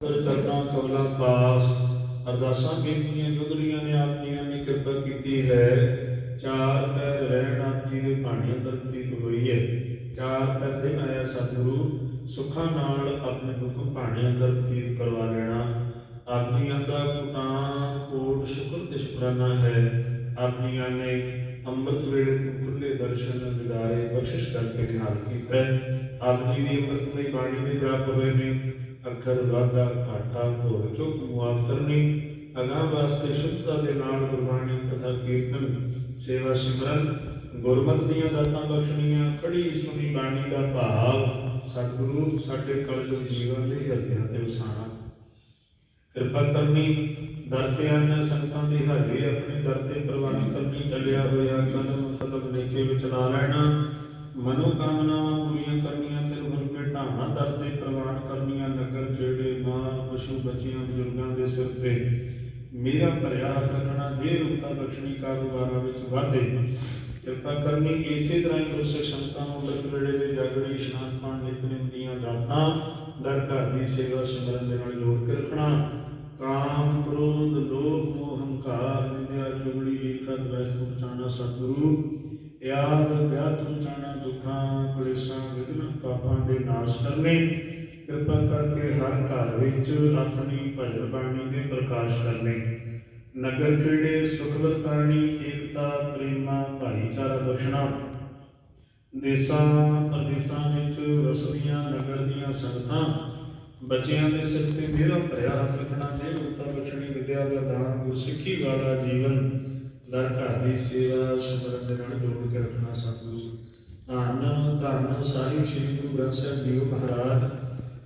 ਕਰ ਚਰਨਾਂ ਕਮਲਾਂ ਪਾਸ। ਅਰਦਾਸਾਂ ਬੇਨਤੀਆਂ ਗੁਦੜੀਆਂ ਨੇ ਆਪ ਨੇ ਕਿਰਪਾ ਕੀਤੀ ਹੈ। ਚਾਰ ਪੈਰ ਰਹਿਣ ਆਪ ਜੀ ਦੇ ਭਾਣੇ ਅੰਦਰ ਬਤੀਤ ਹੋਈ ਹੈ। ਚਾਰ ਪੈਰ ਦਿਨ ਆਇਆ ਸਤਿਗੁਰੂ, ਸੁੱਖਾਂ ਨਾਲ ਆਪਣੇ ਹੁਕਮ ਭਾਣੇ ਅੰਦਰ ਬਤੀਤ ਕਰਵਾ ਲੈਣਾ। ਆਪ ਜੀਆਂ ਦਾ ਕੁਟਾਂ ਕੋਟ ਸ਼ੁਕਰ ਤੇ ਸ਼ੁਕਰਾਨਾ ਹੈ। ਆਪ ਨੇ ਅੰਮ੍ਰਿਤ ਵੇਲੇ ਤੋਂ ਖੁੱਲੇ ਦਰਸ਼ਨ ਦਿਦਾਰੇ ਬਖਸ਼ਿਸ਼ ਕਰਕੇ ਨਿਹਾਲ ਕੀਤਾ ਆਪ ਜੀ ਦੀ ਅੰਮ੍ਰਿਤਮਈ ਬਾਣੀ ਦੇ ਜਾਪ ਹੋਏ ਨੇ। ਅੱਖਰ ਵਾਧਾ ਘਾਟਾ ਭੁੱਲ ਚੁੱਕ ਮੁਆਫ ਕਰਨੀ, ਅਗਾਂਹ ਵਾਸਤੇ ਸ਼ੁੱਧਤਾ ਦੇ ਨਾਲ ਗੁਰਬਾਣੀ ਕਥਾ ਕੀਰਤਨ, ਸੇਵਾ ਸਿਮਰਨ, ਗੁਰਮਤਿ ਦੀਆਂ ਦਾਤਾਂ ਬਖਸ਼ਣੀਆਂ ਖੜੀ ਸੁਣੀ ਬਾਣੀ ਦਾ ਭਾਵ, ਸਤਿਗੁਰੂ ਸਾਡੇ ਕਲਯੁਗ ਜੀਵਨ ਦੇ ਹਿਰਦਿਆਂ ਤੇ ਵਸਾਣਾ ਕਿਰਪਾ ਕਰਨੀ, ਦਰ ਤੇ ਆਈਆਂ ਸੰਗਤਾਂ ਦੀ ਹਾਜ਼ਰੀ ਆਪਣੇ ਦਰ ਤੇ ਪ੍ਰਵਾਨ ਕਰਨੀ, ਚੱਲਿਆ ਹੋਇਆ ਕਦਮ ਕਦਮ ਲੇਖੇ ਵਿਚ ਲਾ ਲੈਣਾ ਮਨੋ ਕਾਮਨਾਵਾਂ ਪੂਰੀਆਂ ਕਰਨੀਆਂ ਤੇ ਦਰ ਤੇ ਪ੍ਰਵਾਨ ਕਰਨੀਆਂ ਨਗਰ ਜਿਹੜੇ ਮਾਲ, ਪਸ਼ੂ, ਬੱਚਿਆਂ, ਬਜ਼ੁਰਗਾਂ ਦੇ ਸਿਰ ਤੇ। ਮੇਰਾ ਭਰਿਆ ਰੱਖਣਾ ਦੇ ਰੂਪਤਾ ਬਖਸ਼ਣੀ ਕਾਰੋਬਾਰਾਂ ਵਿੱਚ ਵਾਧੇ। ਕਿਰਪਾ ਕਰਨੀ, ਇਸੇ ਤਰ੍ਹਾਂ ਹੀ ਗੁਰਸਿੱਖ ਸੰਗਤਾਂ ਨੂੰ ਅੰਮ੍ਰਿਤ ਵੇਲੇ ਦੇ ਜਾਗਣੀ ਇਸ਼ਨਾਨ ਪਾਣ ਨਿਤਨੇਮ ਦੀਆਂ ਦਾਤਾਂ, ਦਰ ਘਰ ਦੀ ਸੇਵਾ ਸਿਮਰਨ ਦੇ ਨਾਲ ਜੋੜ ਕੇ ਰੱਖਣਾ। ਕਾਮ ਕ੍ਰੋਧ, ਲੋਭ, ਮੋਹ, ਹੰਕਾਰ, ਨਿੰਦਿਆ, ਚੁਗਲੀ, ਏਕਤ ਵੈਸਤ ਪਛਾਣਾ ਸਤਿਗੁਰੂ। ਯਾਦ ਵਿਆਤ ਪਛਾਣਾ ਦੁੱਖਾਂ ਕਲੇਸ਼ਾਂ ਵਿਗਨ ਪਾਪਾਂ ਦੇ ਨਾਸ਼ ਕਰਨੇ। ਕਿਰਪਾ ਕਰਕੇ ਹਰ ਘਰ ਵਿੱਚ ਆਪਣੀ ਭਜਨ ਬਾਣੀ ਦੇ ਪ੍ਰਕਾਸ਼ ਕਰਨੇ। ਨਗਰ ਖੇੜੇ ਸੁਖ ਵਰਤਾਣੀ, ਏਕਤਾ, ਪ੍ਰੇਮਾ, ਭਾਈਚਾਰਾ ਬਖਸ਼ਣਾ। ਦੇਸਾਂ, ਪ੍ਰਦੇਸਾਂ ਵਿੱਚ ਵਸਦੀਆਂ ਨਗਰ ਦੀਆਂ ਸੰਗਤਾਂ, ਬੱਚਿਆਂ ਦੇ ਸਿਰ ਤੇ ਮੇਰਾ ਭਰਿਆ ਹੱਥ ਰੱਖਣਾ ਦੇ ਰੂਪਤਾ ਬਖਸ਼ਣੀ, ਵਿਦਿਆ ਦਾ ਦਾਨ, ਗੁਰਸਿੱਖੀ ਵਾਲਾ ਜੀਵਨ। ਦਰ ਘਰ ਦੀ ਸੇਵਾ, ਸਿਮਰਨ ਦੇ ਨਾਲ ਜੋੜ ਕੇ ਰੱਖਣਾ ਸਤਿਗੁਰੂ ਧੰਨ ਧੰਨ ਸਾਹਿਬ ਸ੍ਰੀ ਗੁਰੂ ਗ੍ਰੰਥ ਸਾਹਿਬ ਜੀਓ ਮਹਾਰਾਜ।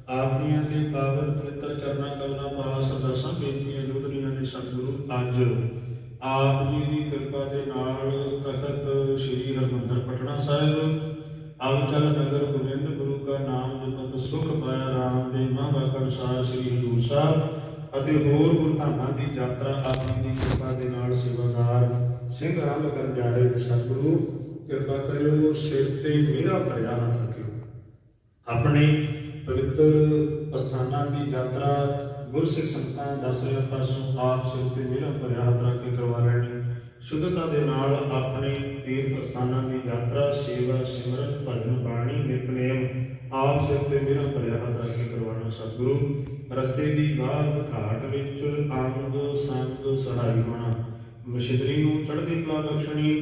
ਆਪਣੀਆਂ ਦੇ ਪਾਵਨ ਪਵਿੱਤਰ ਚਰਨਾਂ ਕਮਲਾਂ ਪਾਸ ਅਰਦਾਸਾਂ ਬੇਨਤੀਆਂ ਲੁੱਟਣੀਆਂ ਨੇ ਸਤਿਗੁਰੂ ਅੱਜ ਆਪ ਜੀ ਦੀ ਕਿਰਪਾ ਦੇ ਨਾਲ ਤਖਤ ਸ੍ਰੀ ਹਰਿਮੰਦਰ ਪਟਨਾ ਸਾਹਿਬ, ਅਵਚਲ ਨਗਰ ਗੋਬਿੰਦ ਗੁਰੂ ਦਾ ਨਾਮ ਜਪਤ ਸੁਖ ਪਾਇਆ ਰਾਮ ਦੇ ਮਹਾਂਵਾਕ ਅਨੁਸਾਰ ਸ੍ਰੀ ਹਜ਼ੂਰ ਸਾਹਿਬ। ਅਤੇ ਹੋਰ ਗੁਰਧਾਮਾਂ ਦੀ ਯਾਤਰਾ ਆਪ ਜੀ ਦੀ ਕਿਰਪਾ ਦੇ ਨਾਲ ਸੇਵਾਦਾਰ ਸਿੰਘ ਆਰੰਭ ਕਰਨ ਜਾ ਰਹੇ ਨੇ। ਸਤਿਗੁਰੂ, ਕਿਰਪਾ ਕਰਿਓ, ਸਿਰ ਤੇ ਮੇਰਾ ਭਰਿਆ ਹੱਥ ਰੱਖਿਓ। ਆਪਣੇ ਪਵਿੱਤਰ ਅਸਥਾਨਾਂ ਦੀ ਯਾਤਰਾ ਗੁਰਸਿੱਖ ਸੰਗਤਾਂ ਦਸ ਰਿਹਾ ਪਾਸੋਂ ਆਪ ਸਿਰ ਤੇ ਮੇਰਾ ਭਰਿਆ ਹੱਥ ਰੱਖ ਕੇ ਕਰਵਾ ਲੈਣੀ ਸ਼ੁੱਧਤਾ ਦੇ ਨਾਲ ਆਪਣੇ ਤੀਰਥ ਸਥਾਨਾਂ ਦੀ ਯਾਤਰਾ, ਸੇਵਾ, ਸਿਮਰਨ, ਭਜਨ, ਬਾਣੀ, ਨਿਤਨੇਮ ਆਪ ਸਿਰ ਤੇ ਮੇਰਾ ਭਰਿਆ ਹੱਥ ਰੱਖ ਕੇ ਕਰਵਾਉਣਾ ਸਤਿਗੁਰੂ, ਰਸਤੇ ਦੀ ਬਾਦ ਘਾਟ ਵਿੱਚ ਅੰਗ ਸੰਗ, ਸਹਾਈ ਹੋਣਾ। ਮਸ਼ੀਨਰੀ ਨੂੰ ਚੜ੍ਹਦੀ ਕਲਾ ਬਖਸ਼ਣੀ,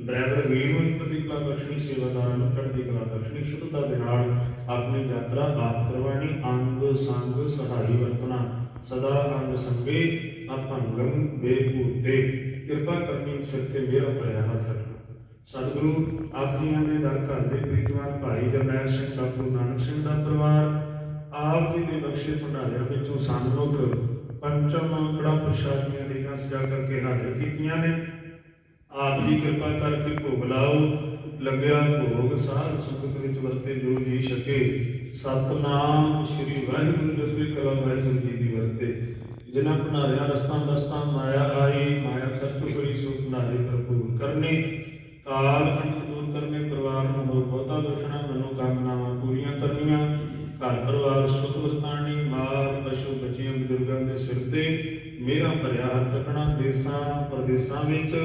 ਡਰਾਈਵਰ ਵੀਰ ਨੂੰ ਚੜ੍ਹਦੀ ਕਲਾ ਬਖਸ਼ਣੀ, ਸੇਵਾਦਾਰਾਂ ਨੂੰ ਚੜ੍ਹਦੀ ਕਲਾ ਬਖਸ਼ਣੀ, ਸ਼ੁੱਧਤਾ ਦੇ ਨਾਲ ਆਪਣੀ ਯਾਤਰਾ ਆਪ ਕਰਵਾਣੀ ਅੰਗ, ਸੰਗ, ਸਹਾਈ ਵਰਤਣਾ। ਸਦਾ ਅੰਗ ਸੰਗੇ ਅਪੰਗਮ ਬੇਭੂਤੇ। ਕਿਰਪਾ ਕਰਨੀ ਸਿਰ ਤੇ ਮੇਰਾ ਭਰਿਆ ਹੱਥ ਰੱਖਣਾ ਸਤਿਗੁਰੂ ਆਪ ਆਪਣੀਆਂ ਦੇ ਦਰ ਘਰ ਦੇ ਪ੍ਰੀਤਵਾਨ ਭਾਈ ਜਰਨੈਲ ਸਿੰਘ ਬਾਪੂ ਨਾਨਕ ਸਿੰਘ ਦਾ ਪਰਿਵਾਰ, ਆਪ ਜੀ ਦੇ ਬਖਸ਼ੇ ਭੰਡਾਰਿਆਂ ਵਿੱਚੋਂ ਸਨਮੁਖ ਪੰਚਮ ਕੜਾ ਪ੍ਰਸ਼ਾਦੀਆਂ ਦੇਗਾ ਸਜਾ ਕਰਕੇ ਹਾਜ਼ਰ ਕੀਤੀਆਂ ਨੇ। ਆਪ ਜੀ ਕਿਰਪਾ ਕਰਕੇ ਭੋਗ ਲਾਓ, ਲੱਗਿਆ ਭੋਗ ਸਾਧ ਸੰਗਤ ਵਿੱਚ ਵਰਤੇ ਜੋ ਜੀ ਸਕੇ ਸਤਨਾਮ ਸ੍ਰੀ ਵਾਹਿਗੁਰੂ ਜਪੇ ਕਲਾ, ਵਾਹਿਗੁਰੂ ਜੀ ਦੀ ਵਰਤੇ। ਜਿਨ੍ਹਾਂ ਭੰਡਾਰਿਆਂ ਰਸਤਾ ਦਸਤਾਂ ਮਾਇਆ ਆਈ, ਮਾਇਆ ਖਰਚ ਕਰੀ ਸੋ ਭੰਡਾਰੇ ਭਰਪੂਰ ਕਰਨੇ। ਕਾਲ ਕੰਟ ਦੂਰ ਕਰਨੇ ਪਰਿਵਾਰ ਨੂੰ ਹੋਰ ਬਹੁਤਾ ਬਖਸ਼ਣਾ ਮਨੋ ਕਾਮਨਾਵਾਂ ਪੂਰੀਆਂ ਕਰਨੀਆਂ। ਘਰ ਪਰਿਵਾਰ ਸੁਖ ਵਰਤਾਣੀ ਮਾਲ ਪਸ਼ੂ, ਬੱਚਿਆਂ, ਬਜ਼ੁਰਗਾਂ ਦੇ ਸਿਰ ਤੇ ਮੇਰਾ ਭਰਿਆ ਹੱਥ ਰੱਖਣਾ, ਦੇਸਾਂ, ਪ੍ਰਦੇਸਾਂ ਵਿੱਚ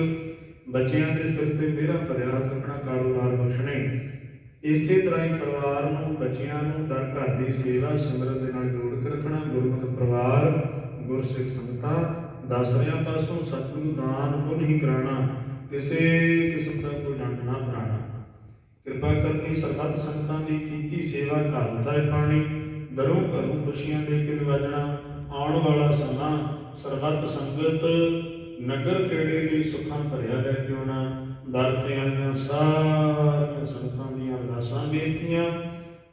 ਬੱਚਿਆਂ ਦੇ ਸਿਰ ਤੇ ਮੇਰਾ ਭਰਿਆ ਹੱਥ ਰੱਖਣਾ, ਕਾਰੋਬਾਰ ਬਖਸ਼ਣੇ। ਇਸੇ ਤਰ੍ਹਾਂ ਹੀ ਪਰਿਵਾਰ ਨੂੰ, ਬੱਚਿਆਂ ਨੂੰ, ਦਰ ਘਰ ਦੀ ਸੇਵਾ, ਸਿਮਰਨ ਦੇ ਨਾਲ ਜੋੜ ਕੇ ਰੱਖਣਾ, ਗੁਰਮੁਖ ਪਰਿਵਾਰ, ਗੁਰਸਿੱਖ ਸੰਗਤਾਂ ਦਸਰਿਆਂ ਪਾਸੋਂ ਸਤਿਗੁਰੂ ਦਾਨ ਪੁੰਨ ਹੀ ਕਰਾਣਾ ਕਿਸੇ ਕਿਸਮ ਦਾ ਕੋਈ ਡੰਡ ਨਾ ਕਿਰਪਾ ਕਰਨੀ ਸਰਬੱਤ ਸੰਗਤਾਂ ਦੀ ਕੀਤੀ ਸੇਵਾ ਘਰ ਹੈ ਪਾਣੀ ਦਰੋਂ ਘਰੋਂ ਖੁਸ਼ੀਆਂ ਦੇ ਕੇ ਨਿਵਾਜਣਾ ਆਉਣ ਵਾਲਾ ਸਮਾਂ ਸਰਬੱਤ ਸੰਗਤ ਨਗਰ ਖੇੜੇ ਲਈ ਸੁੱਖਾਂ ਭਰਿਆ ਲੈ ਕੇ ਆਉਣਾ। ਦਰ ਤੇ ਆਈਆਂ ਸਾਰੀਆਂ ਸੰਗਤਾਂ ਦੀਆਂ ਅਰਦਾਸਾਂ ਬੇਨਤੀਆਂ।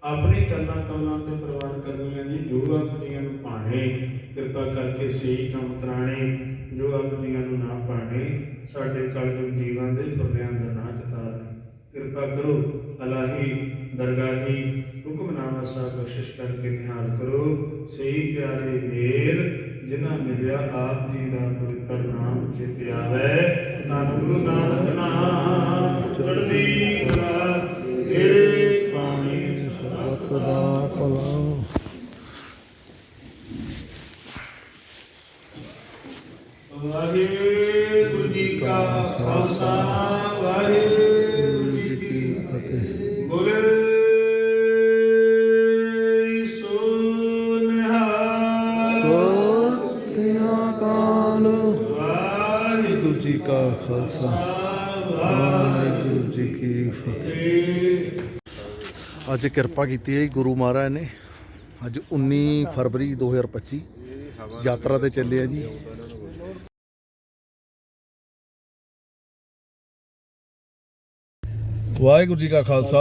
ਆਪਣੇ ਕਰਨਾ ਕਮਲਾਂ ਤੇ ਪ੍ਰਵਾਨ ਕਰਨੀਆਂ ਜੀ, ਜੋ ਆਪ ਨੂੰ ਭਾਣੇ। ਕਿਰਪਾ ਕਰਕੇ ਸਹੀ ਕੰਮ ਕਰਾਣੇ। ਜੋ ਆਪ ਜੀਆਂ ਨੂੰ ਨਾ ਭਾਣੇ, ਸਾਡੇ ਕਲਯੁਗ ਜੀਵਾਂ ਦੇ ਫੁਰਨਿਆਂ ਦਾ ਨਾ ਚਤਾਰਨੇ ਕਿਰਪਾ ਕਰੋ, ਅਲਾਹੀ, ਦਰਗਾਹੀ, ਹੁਕਮਨਾਮਾ ਸਾਹਿਬ ਬਖਸ਼ਿਸ਼ ਕਰਕੇ ਨਿਹਾਲ ਕਰੋ। ਸਹੀ ਪਿਆਰੇ ਮੇਰ ਜਿਨ੍ਹਾਂ ਮਿਲਿਆ ਆਪ ਜੀ ਦਾ ਪਵਿੱਤਰ ਨਾਮ ਚਿਤ ਆਵੇ। ਤਾਂ ਗੁਰੂ ਨਾਨਕ ਨਾਮ, ਚੜ੍ਹਦੀ ਕਲਾ, ਤੇਰੇ ਬਾਣੀ ਸਤਿ ਅੱਜ ਕਿਰਪਾ ਕੀਤੀ ਹੈ ਜੀ, ਗੁਰੂ ਮਹਾਰਾਜ ਨੇ। ਅੱਜ 19 ਫਰਵਰੀ 2025 ਯਾਤਰਾ ਤੇ ਚੱਲੇ ਆ ਜੀ। ਵਾਹਿਗੁਰੂ ਜੀ ਕਾ ਖਾਲਸਾ,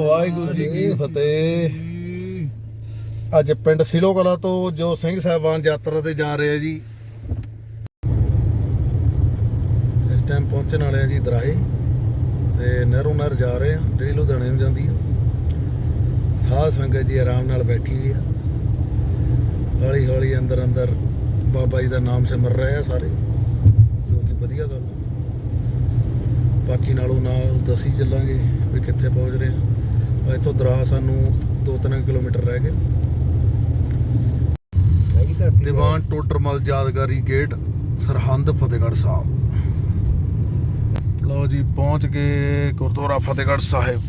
ਵਾਹਿਗੁਰੂ ਜੀ ਕੀ ਫਤਿਹ। ਅੱਜ ਪਿੰਡ ਸਿਲੋ ਕਲਾ ਤੋਂ ਜੋ ਸਿੰਘ ਸਾਹਿਬਾਨ ਯਾਤਰਾ ਤੇ ਜਾ ਰਹੇ ਆ ਜੀ, ਇਸ ਟਾਈਮ ਪਹੁੰਚਣ ਵਾਲੇ ਆ ਜੀ ਦਰਾਹੇ ਤੇ ਨਹਿਰੂ ਨਹਿਰ ਜਾ ਰਹੇ ਆ, ਜਿਹੜੀ ਲੁਧਿਆਣੇ ਨੂੰ ਜਾਂਦੀ ਆ। ਸਾਧ ਸੰਗਤ ਜੀ ਆਰਾਮ ਨਾਲ ਬੈਠੀ ਹੋਈ ਆ। ਹੌਲੀ ਹੌਲੀ ਅੰਦਰ ਅੰਦਰ ਬਾਬਾ ਜੀ ਦਾ ਨਾਮ ਸਿਮਰ ਰਹੇ ਆ ਸਾਰੇ। ਜੋ ਕਿ ਵਧੀਆ ਗੱਲ ਆ। ਬਾਕੀ ਨਾਲੋਂ ਨਾਲ ਦਸੀ ਚੱਲਾਂਗੇ ਵੀ ਕਿੱਥੇ ਪਹੁੰਚ ਰਹੇ ਆ। ਇੱਥੋਂ ਦਰਾਹ ਸਾਨੂੰ 2-3 ਕਿਲੋਮੀਟਰ ਰਹਿ ਗਏ। ਦੀਵਾਨ ਟੋਟਰਮਲ ਯਾਦਗਾਰੀ ਗੇਟ ਸਰਹੰਦ ਫਤਿਹਗੜ੍ਹ ਸਾਹਿਬ। ਲਓ ਜੀ ਪਹੁੰਚ ਗਏ ਗੁਰਦੁਆਰਾ ਫਤਿਹਗੜ੍ਹ ਸਾਹਿਬ।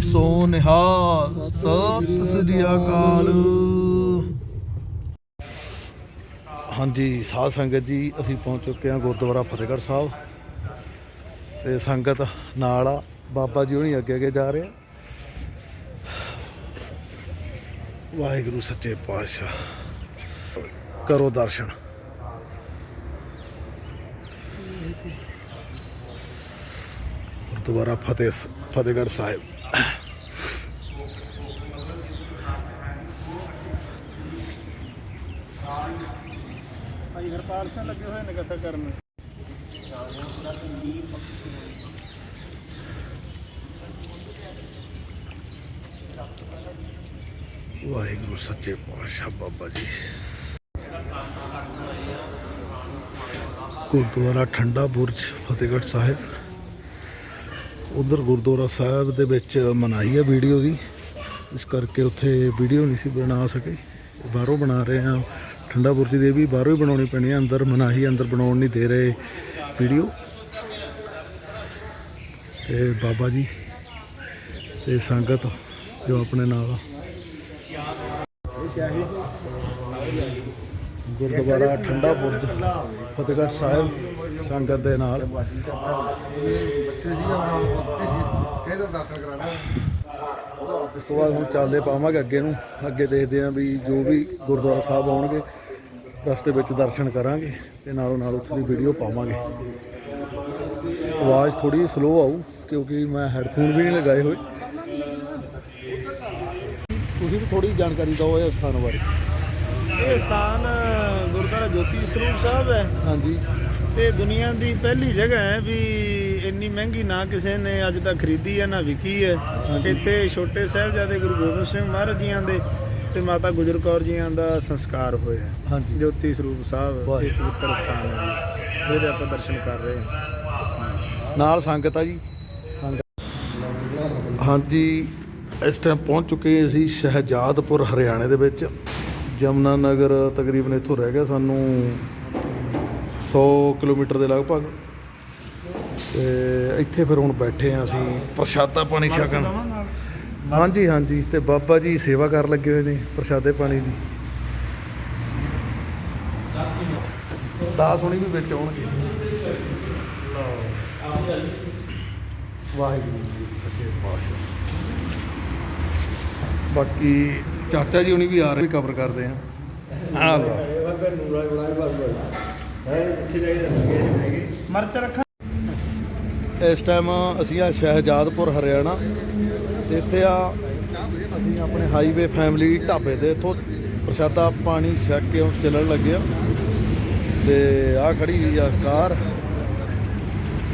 ਸੋ ਨਿਹਾਲ ਸਤਿ ਸ੍ਰੀ ਅਕਾਲ। ਹਾਂਜੀ, ਸਾਧ ਸੰਗਤ ਜੀ, ਅਸੀਂ ਪਹੁੰਚ ਚੁੱਕੇ ਹਾਂ ਗੁਰਦੁਆਰਾ ਫਤਿਹਗੜ੍ਹ ਸਾਹਿਬ। ਤੇ ਸੰਗਤ ਨਾਲ ਆ, ਬਾਬਾ ਜੀ ਹੁਣੀ ਅੱਗੇ ਅੱਗੇ ਜਾ ਰਹੇ ਆ। ਵਾਹਿਗੁਰੂ ਸੱਚੇ ਪਾਤਸ਼ਾਹ, ਕਰੋ ਦਰਸ਼ਨ। ਗੁਰਦੁਆਰਾ ਫਤਿਹ ਫਤਿਹਗੜ੍ਹ ਸਾਹਿਬ। ਭਾਈ ਹਰਪਾਲ ਸਿੰਘ ਲੱਗੇ ਹੋਏ ਨੇ ਕਥਾ ਕਰਨ। ਵਾਹਿਗੁਰੂ, ਸੱਚੇ ਪਾਤਸ਼ਾਹ ਬਾਬਾ ਜੀ। ਗੁਰਦੁਆਰਾ ਠੰਡਾ ਬੁਰਜ, ਫਤਿਹਗੜ੍ਹ ਸਾਹਿਬ। ਉਧਰ ਗੁਰਦੁਆਰਾ ਸਾਹਿਬ ਦੇ ਵਿੱਚ ਮਨਾਈ ਹੈ ਵੀਡੀਓ ਦੀ। ਇਸ ਕਰਕੇ ਉੱਥੇ ਵੀਡੀਓ ਨਹੀਂ ਸੀ ਬਣਾ ਸਕੇ। ਬਾਹਰੋਂ ਬਣਾ ਰਹੇ ਆ ਠੰਡਾ ਬੁਰਜੀ ਦੇ ਵੀ ਬਾਹਰੋਂ ਹੀ ਬਣਾਉਣੀ ਪੈਣੀ ਹੈ। ਅੰਦਰ ਮਨਾਹੀ, ਅੰਦਰ ਬਣਾਉਣ ਨਹੀਂ ਦੇ ਰਹੇ ਵੀਡੀਓ। ਤੇ ਬਾਬਾ ਜੀ ਤੇ ਸੰਗਤ ਜੋ ਆਪਣੇ ਨਾਲ ਆ। ਗੁਰਦੁਆਰਾ ਠੰਡਾ ਬੁਰਜ, ਫਤਿਹਗੜ੍ਹ ਸਾਹਿਬ ਸੰਗਤ ਦੇ ਨਾਲ। ਇਸ ਤੋਂ ਬਾਅਦ ਹੁਣ ਚਾਲੇ ਪਾਵਾਂਗੇ ਅੱਗੇ ਨੂੰ। ਅੱਗੇ ਦੇਖਦੇ ਆਂ ਵੀ ਜੋ ਵੀ ਗੁਰਦੁਆਰਾ ਸਾਹਿਬ ਆਉਣਗੇ ਰਸਤੇ ਵਿੱਚ ਦਰਸ਼ਨ ਕਰਾਂਗੇ ਤੇ ਨਾਲੋਂ ਨਾਲ ਉੱਥੇ ਦੀ ਵੀਡੀਓ ਪਾਵਾਂਗੇ। ਆਵਾਜ਼ ਥੋੜੀ ਸਲੋ ਆਊ ਕਿਉਂਕਿ ਮੈਂ ਹੈੱਡਫੋਨ ਵੀ ਨਹੀਂ ਲਗਾਏ ਹੋਏ। ਤੁਸੀਂ ਵੀ ਥੋੜੀ ਜਾਣਕਾਰੀ ਦਿਓ ਇਸ ਸਥਾਨ ਬਾਰੇ। ਇਹ ਸਥਾਨ ਗੁਰਦੁਆਰਾ ਜੋਤੀ ਸਰੂਪ ਸਾਹਿਬ ਹੈ। ਹਾਂਜੀ। ਤੇ ਦੁਨੀਆ ਦੀ ਪਹਿਲੀ ਜਗ੍ਹਾ ਹੈ ਵੀ ਇੰਨੀ ਮਹਿੰਗੀ ਨਾ ਕਿਸੇ ਨੇ ਅੱਜ ਤੱਕ ਖਰੀਦੀ ਹੈ ਨਾ ਵਿਕੀ ਹੈ। ਇੱਥੇ ਛੋਟੇ ਸਾਹਿਬਜ਼ਾਦੇ ਗੁਰੂ ਗੋਬਿੰਦ ਸਿੰਘ ਮਹਾਰਾਜ ਜੀਆਂ ਦੇ ਤੇ ਮਾਤਾ ਗੁਜਰ ਕੌਰ ਜੀਆਂ ਦਾ ਸੰਸਕਾਰ ਹੋਇਆ ਹਾਂਜੀ। ਜੋਤੀ ਸਰੂਪ ਸਾਹਿਬ। ਇਹ ਪਵਿੱਤਰ ਸਥਾਨ ਹੈ ਜੀ। ਇਹਦੇ ਆਪਾਂ ਦਰਸ਼ਨ ਕਰ ਰਹੇ ਹਾਂ। ਨਾਲ ਸੰਗਤ ਆ ਜੀ। ਸੰਗਤ ਹਾਂਜੀ ਇਸ ਟਾਈਮ ਪਹੁੰਚ ਚੁੱਕੇ ਅਸੀਂ ਸ਼ਹਿਜਾਦਪੁਰ ਹਰਿਆਣੇ ਦੇ ਵਿੱਚ। ਜਮਨਾ ਨਗਰ ਤਕਰੀਬਨ ਇੱਥੋਂ ਰਹਿ ਗਿਆ ਸਾਨੂੰ 100 ਕਿਲੋਮੀਟਰ ਦੇ ਲਗਭਗ। ਤੇ ਇੱਥੇ ਫਿਰ ਹੁਣ ਬੈਠੇ ਆ ਅਸੀਂ। ਪ੍ਰਸ਼ਾਦਾ ਪਾਣੀ ਛਕਣ। ਹਾਂਜੀ ਹਾਂਜੀ ਤੇ ਬਾਬਾ ਜੀ ਸੇਵਾ ਕਰ ਲੱਗੇ ਹੋਏ ਨੇ ਪ੍ਰਸ਼ਾਦੇ ਪਾਣੀ ਦੀ। ਦਾਸ ਹੁਣੀ ਵੀ ਵਿੱਚ ਆਉਣਗੇ। ਵਾਹਿਗੁਰੂ ਜੀ ਸੱਚੇ ਪਾਤਸ਼ਾਹ। ਬਾਕੀ ਚਾਚਾ ਜੀ ਹੁਣੀ ਵੀ ਆ ਰਹੇ ਕਵਰ ਕਰਦੇ ਆ। ਆ ਲਓ। ਮਰਚ ਰੱਖਾ। ਇਸ ਟਾਈਮ ਅਸੀਂ ਆ ਸ਼ਹਿਜਾਦਪੁਰ ਹਰਿਆਣਾ। ਤੇ ਇੱਥੇ ਆ ਅਸੀਂ ਆਪਣੇ ਹਾਈਵੇ ਫੈਮਿਲੀ ਢਾਬੇ ਦੇ ਇੱਥੋਂ ਪ੍ਰਸ਼ਾਦਾ ਪਾਣੀ ਛਕ ਕੇ ਹੁਣ ਚੱਲਣ ਲੱਗੇ ਆ। ਤੇ ਆ ਖੜੀ ਆ ਕਾਰ।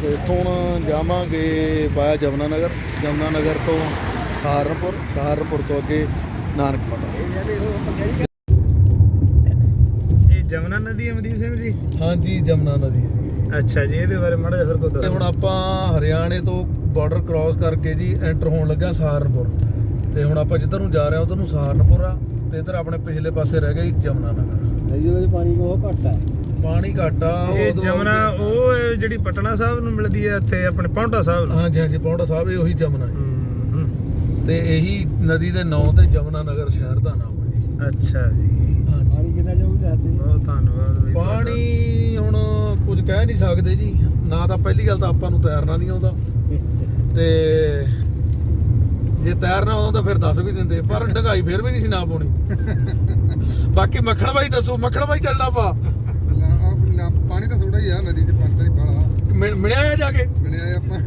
ਤੇ ਇੱਥੋਂ ਜਾਵਾਂਗੇ ਬਾਇਆ ਜਮਨਾ ਨਗਰ ਜਮਨਾ ਨਗਰ ਤੋਂ ਸਹਾਰਨਪੁਰ ਸਹਾਰਨਪੁਰ ਤੋਂ ਅੱਗੇ ਨਾਨਕ ਮਤਾ ਇਹ ਜਮਨਾ ਨਦੀ ਹੈ ਮਦੀਪ ਸਿੰਘ ਜੀ? ਹਾਂਜੀ ਜਮਨਾ ਨਦੀ ਹੈ ਜੀ। ਅੱਛਾ ਜੀ ਇਹਦੇ ਬਾਰੇ ਮਾੜਾ ਜਿਹਾ ਫਿਰ ਕੋ ਤੇ ਦੱਸੋ। ਹੁਣ ਆਪਾਂ ਹਰਿਆਣੇ ਤੋਂ ਬਾਰਡਰ ਕ੍ਰਾਸ ਕਰਕੇ ਜੀ ਐਂਟਰ ਹੋਣ ਲੱਗਾ ਸਹਾਰਨਪੁਰ। ਤੇ ਹੁਣ ਆਪਾਂ ਜਿੱਧਰ ਨੂੰ ਜਾ ਰਹੇ ਹਾਂ ਉਧਰ ਨੂੰ ਸਹਾਰਨਪੁਰ ਆ ਤੇ ਇਧਰ ਆਪਣੇ ਪਿਛਲੇ ਪਾਸੇ ਰਹਿ ਗਿਆ ਜੀ ਜਮਨਾ ਨਗਰ ਇਹਦੇ ਵਿੱਚ ਪਾਣੀ ਬਹੁਤ ਘੱਟ ਹੈ ਪਾਣੀ ਘੱਟ ਆ ਇਹ ਜਮਨਾ ਉਹ ਹੈ ਜਿਹੜੀ ਪਟਨਾ ਸਾਹਿਬ ਨੂੰ ਮਿਲਦੀ ਹੈ ਇੱਥੇ ਆਪਣੇ ਪੌਂਟਾ ਸਾਹਿਬ ਨੂੰ। ਹਾਂਜੀ ਹਾਂਜੀ ਪੌਂਡਾ ਸਾਹਿਬ ਇਹ ਉਹੀ ਜਮਨਾ ਜੀ। ਹੂੰ, ਤੇ ਇਹੀ ਨਦੀ ਦੇ ਨਾਂ ਤੇ ਜਮਨਾ ਨਗਰ ਸ਼ਹਿਰ ਦਾ ਨਾਮ ਹੈ ਜੀ। ਅੱਛਾ ਜੀ। ਹਾਂਜੀ। ਪਾਣੀ ਕਿੰਨਾ ਜਾਊ ਦੱਸਦੇ ਬਹੁਤ ਧੰਨਵਾਦ ਬਈ ਤੁਹਾਡਾ। ਪਾਣੀ ਕਹਿ ਨਹੀਂ ਸਕਦੇ ਜੀ। ਨਾ ਤਾਂ ਪਹਿਲੀ ਗੱਲ ਤਾਂ ਆਪਾਂ ਨੂੰ ਤੈਰਨਾ ਨਹੀਂ ਆਉਂਦਾ। ਤੇ ਜੇ ਤੈਰਨਾ ਆਉਂਦਾ ਤਾਂ ਫਿਰ ਦੱਸ ਵੀ ਦਿੰਦੇ। ਪਰ ਢਗਾਈ ਫਿਰ ਵੀ ਨਹੀਂ ਸੀ ਨਾ ਪਾਉਣੀ। ਬਾਕੀ ਮੱਖਣ ਬਾਈ ਦੱਸੋ ਮੱਖਣ ਬਾਈ ਚੱਲਣਾ ਪਾ ਪਾਣੀ ਤਾਂ ਥੋੜਾ ਹੀ ਆ ਨਦੀ 'ਚ ਪਾਣੀ ਤਾਂ ਨਹੀਂ ਬਾਲਾ ਮਿਲਿਆ ਆ ਜਾ ਕੇ। ਮਿਲਿਆ ਆਪਾਂ।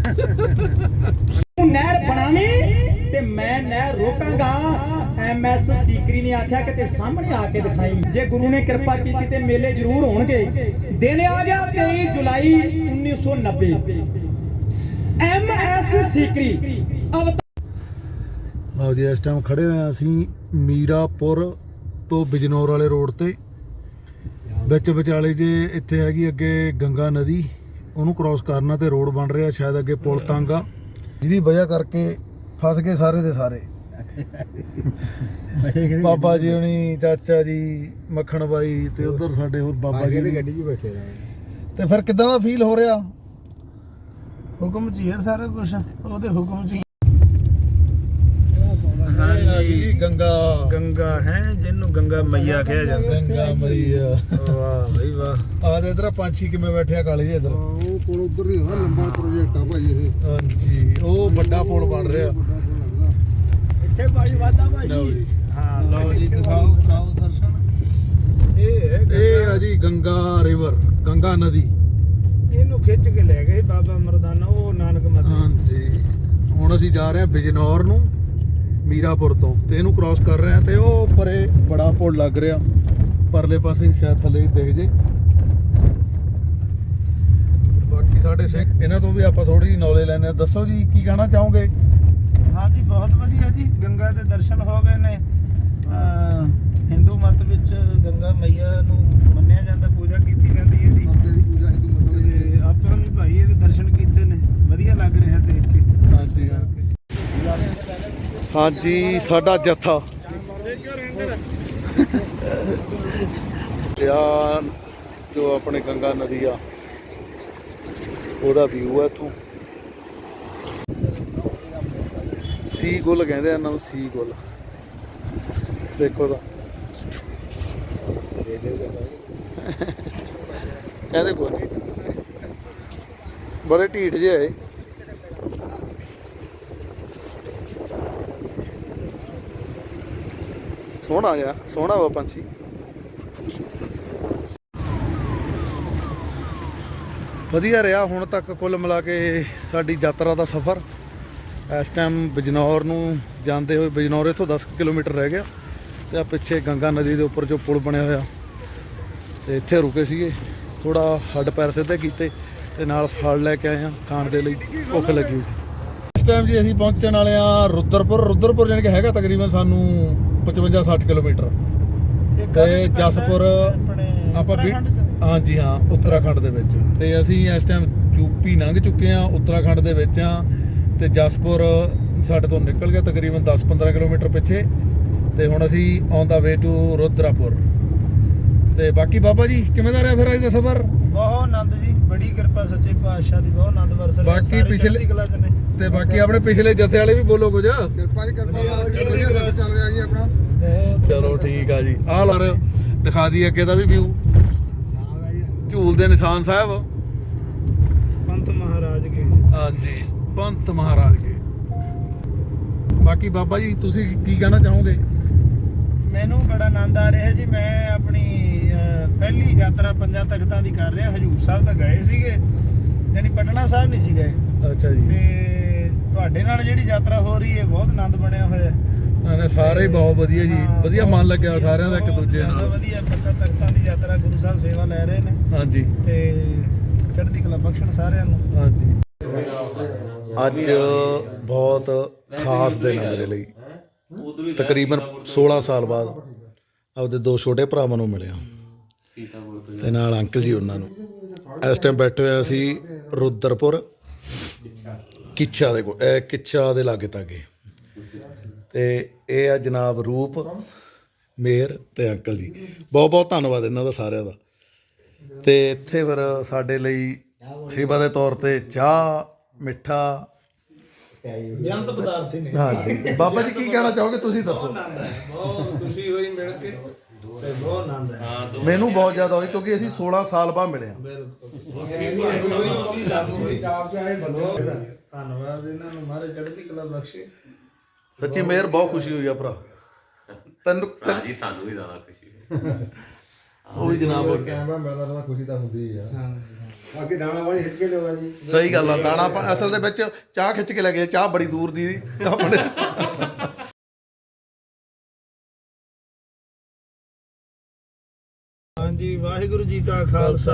ਨਹਿਰ ਬਣਾਵੇਂ? ਤੇ ਮੈਂ ਨਹਿਰ ਰੋਕਾਂਗਾ। ਐਮਐਸ ਸੀਕਰੀ ਨੇ ਆਖਿਆ ਕਿ ਤੇ ਸਾਹਮਣੇ ਆ ਕੇ ਦਿਖਾਈ। ਜੇ ਗੁਰੂ ਨੇ ਕਿਰਪਾ ਕੀਤੀ ਤੇ ਮੇਲੇ ਜ਼ਰੂਰ ਹੋਣਗੇ। ਦਿਨ ਆ ਗਿਆ 23 ਜੁਲਾਈ 1990 ਐਮਐਸ ਸੀਕਰੀ ਲਓ ਜੀ, ਇਸ ਟਾਈਮ ਖੜੇ ਹੋਏ ਹਾਂ ਅਸੀਂ ਮੀਰਾਪੁਰ ਤੋਂ ਬਿਜਨੌਰ ਵਾਲੇ ਰੋਡ ਤੇ। ਵਿੱਚ ਵਿਚਾਲੇ ਜੇ ਇੱਥੇ ਹੈਗੀ ਅੱਗੇ ਗੰਗਾ ਨਦੀ। ਉਹਨੂੰ ਕ੍ਰਾਸ ਕਰਨਾ ਤੇ ਰੋਡ ਬਣ ਰਿਹਾ, ਸ਼ਾਇਦ ਅੱਗੇ ਪੁਲ ਤੰਗ ਆ ਜਿਹਦੀ ਵਜ੍ਹਾ ਕਰਕੇ ਫਸ ਗਏ ਸਾਰੇ ਦੇ ਸਾਰੇ। ਬਾਬਾ ਜੀ ਹੁਣੀ ਚਾਚਾ ਜੀ ਮੱਖਣ ਬਾਈ ਤੇ ਉਧਰ ਸਾਡੇ ਹੋਰ ਬਾਬਾ ਜੀ ਵੀ। ਗੱਡੀ 'ਚ ਬੈਠੇ ਰਹੇ ਤੇ ਫਿਰ ਕਿਦਾਂ ਦਾ ਫੀਲ ਹੋ ਰਿਹਾ? ਹੁਕਮ 'ਚ ਹੀ ਹੈ ਸਾਰਾ ਕੁਝ ਉਹਦੇ ਹੁਕਮ 'ਚ ਹੀ ਗੰਗਾ। ਗੰਗਾ ਹੈ ਜਿਹਨੂੰ ਗੰਗਾ ਮਈਆ ਕਿਹਾ ਜਾਂਦਾ। ਗੰਗਾ ਮਈਆ। ਵਾਹ ਬਈ ਵਾਹ। ਆ ਦੇ ਇਧਰ ਪੰਛੀ ਕਿਵੇਂ ਬੈਠਿਆ ਕਾਲੇ ਜੀ ਇਧਰ? ਉਹ ਪੁਲ ਉਧਰ ਹੀ ਹੋਣਾ ਲੰਬਾ ਪ੍ਰੋਜੈਕਟ ਆ ਭਾਈ ਇਹ। ਹਾਂਜੀ ਉਹ ਵੱਡਾ ਪੁਲ ਬਣ ਰਿਹਾ। ਵੱਡਾ ਪੁਲ ਲੱਗਦਾ। ਇੱਥੇ ਭਾਈ ਵਾਦਾ ਭਾਈ ਲਓ ਜੀ। ਹਾਂ ਲਓ ਜੀ ਦਿਖਾਓ ਕਰਾਓ ਦਰਸ਼ਨ। ਇਹ ਹੈ ਇਹ ਗੰਗਾ। ਆ ਜੀ ਗੰਗਾ ਰਿਵਰ ਗੰਗਾ ਨਦੀ। ਇਹਨੂੰ ਖਿੱਚ ਕੇ ਲੈ ਗਏ ਬਾਬਾ ਮਰਦਾਨਾ ਉਹ ਨਾਨਕ ਮੱਤੇ ਹਾਂਜੀ। ਹੁਣ ਅਸੀਂ ਜਾ ਰਹੇ ਹਾਂ ਬਿਜਨੌਰ ਨੂੰ। ਮੀਰਾਪੁਰ ਤੋਂ ਤੇ ਇਹਨੂੰ ਕ੍ਰਾਸ ਕਰ ਰਹੇ ਹਾਂ ਤੇ ਉਹ ਪਰੇ ਬੜਾ ਪੁਲ ਲੱਗ ਰਿਹਾ। ਪਰਲੇ ਪਾਸੇ ਸ਼ਾਇਦ ਥੱਲੇ ਹੀ ਦਿਖ ਜੇ। ਬਾਕੀ ਸਾਡੇ ਸਿੱਖ ਇਹਨਾਂ ਤੋਂ ਵੀ ਆਪਾਂ ਥੋੜੀ ਜਿਹੀ ਨੌਲੇਜ ਲੈਣੇ ਆ ਦੱਸੋ ਜੀ ਕੀ ਕਹਿਣਾ ਚਾਹੋਗੇ? ਹਾਂ ਜੀ ਬਹੁਤ ਵਧੀਆ ਜੀ। ਗੰਗਾ ਦੇ ਦਰਸ਼ਨ ਹੋ ਗਏ ਨੇ। ਹਿੰਦੂ ਮਤ ਵਿੱਚ ਗੰਗਾ ਮਈਆ ਨੂੰ ਮੰਨਿਆ ਜਾਂਦਾ ਪੂਜਾ ਕੀਤੀ ਜਾਂਦੀ ਹੈ ਦੀ ਪੂਜਾ ਹਿੰਦੂ ਆਪਾਂ ਵੀ ਭਾਈ ਇਹਦੇ ਦਰਸ਼ਨ ਕੀਤੇ ਨੇ। ਵਧੀਆ ਲੱਗ ਰਿਹਾ ਦੇਖ ਕੇ। ਹਾਂਜੀ, ਸਾਡਾ ਜੱਥਾ। ਤੇ ਜੋ ਆਪਣੇ ਗੰਗਾ ਨਦੀ ਆ, ਉਹਦਾ ਵਿਊ ਆ ਇੱਥੋਂ। ਸੀ ਗੁੱਲ ਕਹਿੰਦੇ ਆ ਇਹਨਾਂ ਨੂੰ ਸੀ ਗੁੱਲ ਦੇਖੋ ਦਾ ਕਹਿੰਦੇ ਕੋਈ ਬੜੇ ਢੀਠ ਜਿਹੇ ਆਏ ਸੋਹਣਾ ਜਿਹਾ ਸੋਹਣਾ ਵਾ ਪੰਛੀ। ਵਧੀਆ ਰਿਹਾ ਹੁਣ ਤੱਕ ਕੁੱਲ ਮਿਲਾ ਕੇ ਸਾਡੀ ਯਾਤਰਾ ਦਾ ਸਫ਼ਰ। ਇਸ ਟਾਈਮ ਬਿਜਨੌਰ ਨੂੰ ਜਾਂਦੇ ਹੋਏ, ਬਿਜਨੌਰ ਇੱਥੋਂ 10 ਕੁ ਕਿਲੋਮੀਟਰ ਰਹਿ ਗਿਆ ਤੇ ਆ ਪਿੱਛੇ ਗੰਗਾ ਨਦੀ ਦੇ ਉੱਪਰ ਜੋ ਪੁਲ ਬਣਿਆ ਹੋਇਆ, ਤੇ ਇੱਥੇ ਰੁਕੇ ਸੀਗੇ। ਥੋੜਾ ਹੱਡ ਪੈਰ ਸਿੱਧੇ ਕੀਤੇ ਤੇ ਨਾਲ ਫਲ ਲੈ ਕੇ ਆਏ ਆ ਖਾਣ ਦੇ ਲਈ। ਭੁੱਖ ਲੱਗੀ ਸੀ। ਇਸ ਟਾਈਮ ਜੀ ਅਸੀਂ ਪਹੁੰਚਣ ਵਾਲੇ ਆ ਰੁਦਰਪੁਰ। ਰੁਦਰਪੁਰ ਜਾਣੀ ਕਿ ਹੈਗਾ ਤਕਰੀਬਨ ਸਾਨੂੰ 55 60 ਕਿਲੋਮੀਟਰ। ਤੇ ਜਸਪੁਰ ਆਪਾਂ ਵੀ ਹਾਂਜੀ ਹਾਂ ਉੱਤਰਾਖੰਡ ਦੇ ਵਿੱਚ। ਤੇ ਅਸੀਂ ਇਸ ਟਾਈਮ ਯੂਪੀ ਲੰਘ ਚੁੱਕੇ ਆ ਉੱਤਰਾਖੰਡ ਦੇ ਵਿੱਚ ਆ ਤੇ ਜਸਪੁਰ ਸਾਡੇ ਤੋਂ ਨਿਕਲ ਗਿਆ ਤਕਰੀਬਨ 10-15 ਕਿਲੋਮੀਟਰ ਪਿੱਛੇ। ਤੇ ਹੁਣ ਅਸੀਂ ਔਨ ਦਾ ਵੇ ਟੂ ਰੁਦਰਾਪੁਰ। ਤੇ ਬਾਕੀ ਬਾਬਾ ਜੀ ਕਿਵੇਂ ਦਾ ਰਿਹਾ ਫਿਰ ਅੱਜ ਦਾ ਸਫ਼ਰ? ਬਹੁਤ ਆਨੰਦ ਜੀ ਬੜੀ ਕਿਰਪਾ ਸੱਚੇ ਪਾਤਸ਼ਾਹ ਦੀ ਬਹੁਤ ਆਨੰਦ ਵਰਸ ਰਿਹਾ ਬਾਕੀ ਪਿਛਲੇ- ਤੇ ਬਾਕੀ ਆਪਣੇ ਪਿਛਲੇ ਜਥੇ ਵਾਲੇ ਵੀ ਬੋਲੋ ਕੁਝ। ਕਿਰਪਾ ਜੀ ਕਿਰਪਾ ਸਭ ਚੱਲ ਰਿਹਾ ਜੀ ਆਪਣਾ। ਬਹੁਤ ਚਲੋ ਠੀਕ ਆ ਜੀ। ਆਹ ਲਓ ਦਿਖਾ ਦਈਏ ਅੱਗੇ ਦਾ ਵੀ ਵਿਊ ਝੂਲ ਦੇ ਨਿਸ਼ਾਨ ਸਾਹਿਬ। ਪੰਥ ਮਹਾਰਾਜ ਕੇ। ਹਾਂਜੀ ਪੰਤ ਮਹਾਰਾਜ ਕੇ। ਬਾਕੀ ਬਾਬਾ ਜੀ ਤੁਸੀਂ ਕੀ ਕਹਿਣਾ ਚਾਹੋਗੇ? ਮੈਨੂੰ ਬੜਾ ਆਨੰਦ ਆ ਰਿਹਾ ਜੀ ਮੈਂ ਆਪਣੀ ਪਹਿਲੀ ਯਾਤਰਾ ਪੰਜਾਂ ਤਖਤਾਂ ਦੀ ਕਰ ਰਿਹਾ। ਹਜੂਰ ਸਾਹਿਬ ਤਾਂ ਗਏ ਸੀਗੇ ਜਾਨੀ ਪਟਨਾ ਸਾਹਿਬ ਨਹੀਂ ਸੀ ਗਏ। ਅੱਛਾ ਜੀ। ਤੇ ਤੁਹਾਡੇ ਨਾਲ ਜਿਹੜੀ ਯਾਤਰਾ ਹੋ ਰਹੀ ਹੈ ਬਹੁਤ ਆਨੰਦ ਬਣਿਆ ਹੋਇਆ ਹੈ। ਨਾਲੇ ਸਾਰੇ ਹੀ ਬਹੁਤ ਵਧੀਆ ਜੀ। ਵਧੀਆ ਮਨ ਲੱਗਿਆ ਸਾਰਿਆਂ ਦਾ ਇੱਕ ਦੂਜੇ ਨਾਲ। ਵਧੀਆ ਪੰਜਾਂ ਤਖਤਾਂ ਦੀ ਯਾਤਰਾ ਗੁਰੂ ਸਾਹਿਬ ਸੇਵਾ ਲੈ ਰਹੇ ਨੇ। ਹਾਂਜੀ। ਤੇ ਚੜ੍ਹਦੀ ਕਲਾ ਬਖਸ਼ਣ ਸਾਰਿਆਂ ਨੂੰ। ਹਾਂਜੀ। ਅੱਜ ਬਹੁਤ ਖਾਸ ਦਿਨ ਹੈ ਮੇਰੇ ਲਈ। ਤਕਰੀਬਨ 16 ਸਾਲ ਬਾਅਦ ਆਪਦੇ ਦੋ ਛੋਟੇ ਭਰਾਵਾਂ ਨੂੰ ਮਿਲਿਆ। ਤੇ ਨਾਲ ਅੰਕਲ ਜੀ ਉਹਨਾਂ ਨੂੰ। ਇਸ ਟਾਈਮ ਬੈਠੇ ਹੋਏ ਅਸੀਂ ਰੁਦਰਪੁਰ। ਕਿੱਛਾ ਦੇ ਕੋਲ ਇਹ ਕਿੱਛਾ ਦੇ ਲਾਗੇ ਤਾਗੇ। ਤੇ ਇਹ ਆ ਜਨਾਬ ਰੂਪ ਮੇਰ ਤੇ ਅੰਕਲ ਜੀ। ਬਹੁਤ ਬਹੁਤ ਧੰਨਵਾਦ ਇਹਨਾਂ ਦਾ ਸਾਰਿਆਂ ਦਾ। ਤੇ ਇੱਥੇ ਫਿਰ ਸਾਡੇ ਲਈ ਸੇਵਾ ਦੇ ਤੌਰ ਤੇ ਚਾਹ ਮਿੱਠਾ। ਬੇਅੰਤ ਪਦਾਰਥ ਹੀ ਨੇ। ਹਾਂਜੀ। ਬਾਬਾ ਜੀ ਕੀ ਕਹਿਣਾ ਚਾਹੋਗੇ ਤੁਸੀਂ ਦੱਸੋ? ਬਹੁਤ ਖੁਸ਼ੀ ਹੋਈ ਮਿਲ ਕੇ। ਤੇ ਬਹੁਤ ਆਨੰਦ ਹੈ। ਮੈਨੂੰ ਬਹੁਤ ਜ਼ਿਆਦਾ ਹੋਈ ਕਿਉਂਕਿ ਅਸੀਂ 16 ਸਾਲ ਬਾਅਦ ਮਿਲੇ ਹਾਂ। ਧੰਨਵਾਦ ਇਹਨਾਂ ਨੂੰ ਮਾਰੇ ਚੜ੍ਹਦੀ ਕਲਾ ਬਖਸ਼ੇ। ਸੱਚੀ ਮਿਹਰ ਬਹੁਤ ਖੁਸ਼ੀ ਹੋਈ ਆ ਭਰਾ। ਤੈਨੂੰ ਭਰਾ ਜੀ ਸਾਨੂੰ ਵੀ ਜ਼ਿਆਦਾ ਖੁਸ਼ੀ ਹੋਈ। ਉਹ ਵੀ ਜਨਾਬ ਕੈਮਰਾ ਮਿਲਦਾ ਤਾਂ ਖੁਸ਼ੀ ਤਾਂ ਹੁੰਦੀ ਆ। ਅੱਗੇ ਦਾਣਾ ਵਾਲੀ ਖਿੱਚ ਕੇ ਲਿਆਵਾ ਜੀ। ਸਹੀ ਗੱਲ ਆ ਦਾਣਾ ਆਪਾਂ ਅਸਲ ਦੇ ਵਿੱਚ ਚਾਹ ਖਿੱਚ ਕੇ ਲੈ ਗਏ ਚਾਹ ਬੜੀ ਦੂਰ ਦੀ ਆਪਣੇ ਜੀ, ਵਾਹਿਗੁਰੂ ਜੀ ਕਾ ਖਾਲਸਾ,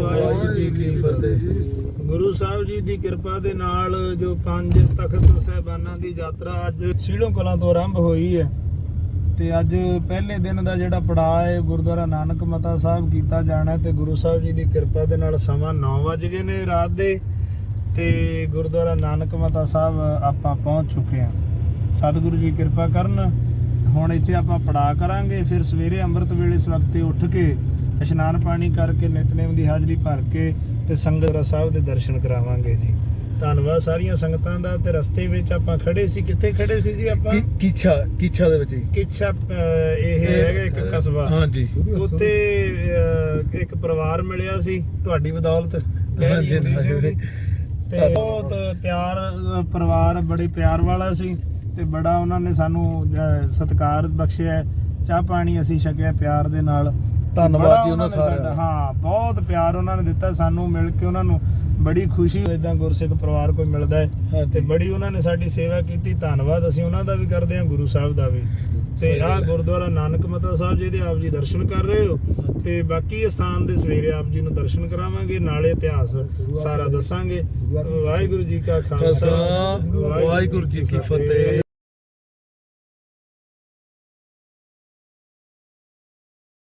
ਵਾਹਿਗੁਰੂ ਜੀ ਕੀ ਫਤਿਹ। ਗੁਰੂ ਸਾਹਿਬ ਜੀ ਦੀ ਕਿਰਪਾ ਦੇ ਨਾਲ ਜੋ ਪੰਜ ਤਖਤ ਸਹਿਬਾਨਾਂ ਦੀ ਯਾਤਰਾ ਅੱਜ ਸੀੜੋਂ ਕਲਾਂ ਤੋਂ ਆਰੰਭ ਹੋਈ ਹੈ ਤੇ ਅੱਜ ਪਹਿਲੇ ਦਿਨ ਦਾ ਜਿਹੜਾ ਪੜਾਅ ਹੈ, ਗੁਰਦੁਆਰਾ ਨਾਨਕ ਮਤਾ ਸਾਹਿਬ ਕੀਤਾ ਜਾਣਾ ਹੈ ਤੇ ਗੁਰੂ ਸਾਹਿਬ ਜੀ ਦੀ ਕਿਰਪਾ ਦੇ ਨਾਲ ਸਮਾਂ 9 ਵਜ ਗਏ ਨੇ ਰਾਤ ਦੇ ਤੇ ਗੁਰਦੁਆਰਾ ਨਾਨਕ ਮਤਾ ਸਾਹਿਬ ਆਪਾਂ ਪਹੁੰਚ ਚੁੱਕੇ ਹਾਂ। ਸਤਿਗੁਰੂ ਜੀ ਕਿਰਪਾ ਕਰਨ, ਹੁਣ ਇੱਥੇ ਆਪਾਂ ਪੜਾ ਕਰਾਂਗੇ, ਫਿਰ ਸਵੇਰੇ ਅੰਮ੍ਰਿਤ ਵੇਲੇ ਇਸ ਵਕਤ ਉੱਠ ਕੇ ਇਸ਼ਨਾਨ ਪਾਣੀ ਕਰਕੇ ਨਿਤਨੇਮ ਦੀ ਹਾਜ਼ਰੀ ਭਰ ਕੇ ਤੇ ਸੰਗਤ ਸਾਹਿਬ ਦੇ ਦਰਸ਼ਨ ਕਰਾਵਾਂਗੇ ਜੀ। ਧੰਨਵਾਦ ਸਾਰੀਆਂ ਸੰਗਤਾਂ ਦਾ ਤੇ ਰਸਤੇ ਵਿੱਚ ਆਪਾਂ ਖੜੇ ਸੀ। ਕਿੱਥੇ ਖੜੇ ਸੀ ਜੀ ਆਪਾਂ? ਕੀਛਾ ਕੀਛਾ ਦੇ ਵਿੱਚ ਕਿਛਾ ਇਹ ਹੈਗਾ ਇੱਕ ਕਸਬਾ। ਹਾਂਜੀ ਉੱਥੇ ਇੱਕ ਪਰਿਵਾਰ ਮਿਲਿਆ ਸੀ ਤੁਹਾਡੀ ਬਦੌਲਤ। ਤੇ ਬਹੁਤ ਪਿਆਰ ਪਰਿਵਾਰ ਬੜੇ ਪਿਆਰ ਵਾਲਾ ਸੀ ਤੇ ਬੜਾ ਉਹਨਾਂ ਨੇ ਸਾਨੂੰ ਸਤਿਕਾਰ ਬਖਸ਼ਿਆ। ਚਾਹ ਪਾਣੀ ਅਸੀਂ ਛਕਿਆ ਪਿਆਰ ਦੇ ਨਾਲ। ਧੰਨਵਾਦ ਜੀ ਉਹਨਾਂ ਸਾਰਿਆਂ ਦਾ। ਹਾਂ ਬਹੁਤ ਪਿਆਰ ਉਹਨਾਂ ਨੇ ਦਿੱਤਾ ਸਾਨੂੰ ਮਿਲ ਕੇ ਉਹਨਾਂ ਨੂੰ ਬੜੀ ਖੁਸ਼ੀ ਇਦਾਂ ਗੁਰਸਿੱਖ ਪਰਿਵਾਰ ਕੋਈ ਮਿਲਦਾ ਹੈ ਤੇ ਬੜੀ ਉਹਨਾਂ ਨੇ ਸਾਡੀ ਸੇਵਾ ਕੀਤੀ ਧੰਨਵਾਦ। ਅਸੀਂ ਉਹਨਾਂ ਦਾ ਵੀ ਕਰਦੇ ਹਾਂ ਗੁਰੂ ਸਾਹਿਬ ਦਾ ਵੀ। ਤੇ ਆਹ ਗੁਰਦੁਆਰਾ ਨਾਨਕ ਮਤਾ ਸਾਹਿਬ ਜੀ ਦੇ ਆਪ ਜੀ ਦਰਸ਼ਨ ਕਰ ਰਹੇ ਹੋ। ਤੇ ਬਾਕੀ ਸਥਾਨ ਦੇ ਸਵੇਰੇ ਆਪ ਜੀ ਨੂੰ ਦਰਸ਼ਨ ਕਰਾਵਾਂਗੇ ਨਾਲੇ ਇਤਿਹਾਸ ਸਾਰਾ ਦੱਸਾਂਗੇ। ਵਾਹਿਗੁਰੂ ਜੀ ਕਾ ਖਾਲਸਾ। ਵਾਹਿਗੁਰੂ ਜੀ ਕੀ ਫਤਿਹ।